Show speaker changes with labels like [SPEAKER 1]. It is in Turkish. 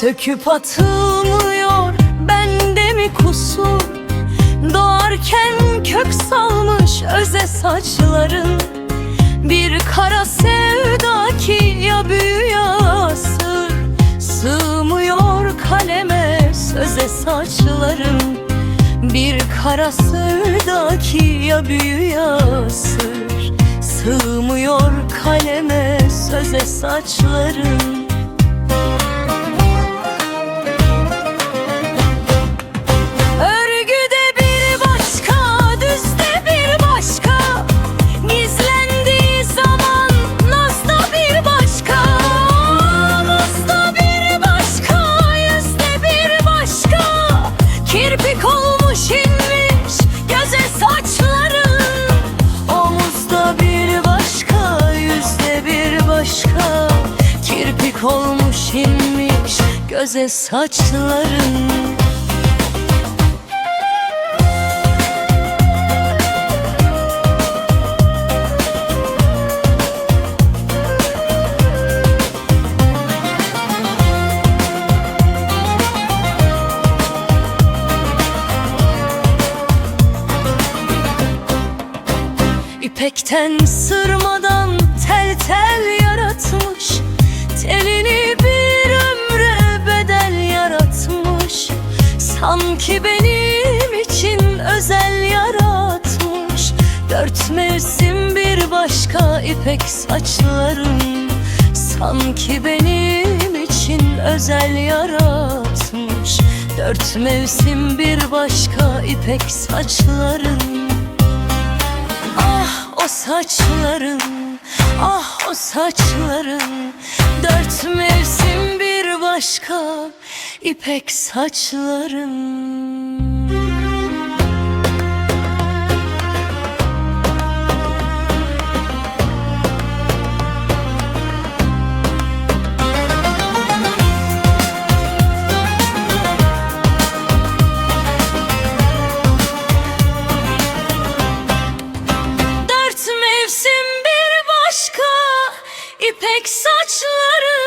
[SPEAKER 1] Söküp atılmıyor bende mi kusur? Doğarken kök salmış öze saçların. Bir kara sevda ki ya büyü ya sır Sığmıyor kaleme söze saçların. Bir kara sevda ki ya büyü ya sır Sığmıyor kaleme söze saçların Kirpik olmuş inmiş göze saçların Omuzda bir başka, yüzde bir başka. Kirpik olmuş inmiş göze saçların İpekten sırmadan tel tel yaratmış Telini bir ömre bedel yaratmış. Sanki benim için özel yaratmış. Dört mevsim bir başka ipek saçların Sanki benim için özel yaratmış. Dört mevsim bir başka ipek saçların saçların, ah o saçların. Dört mevsim bir başka ipek saçların İpek saçları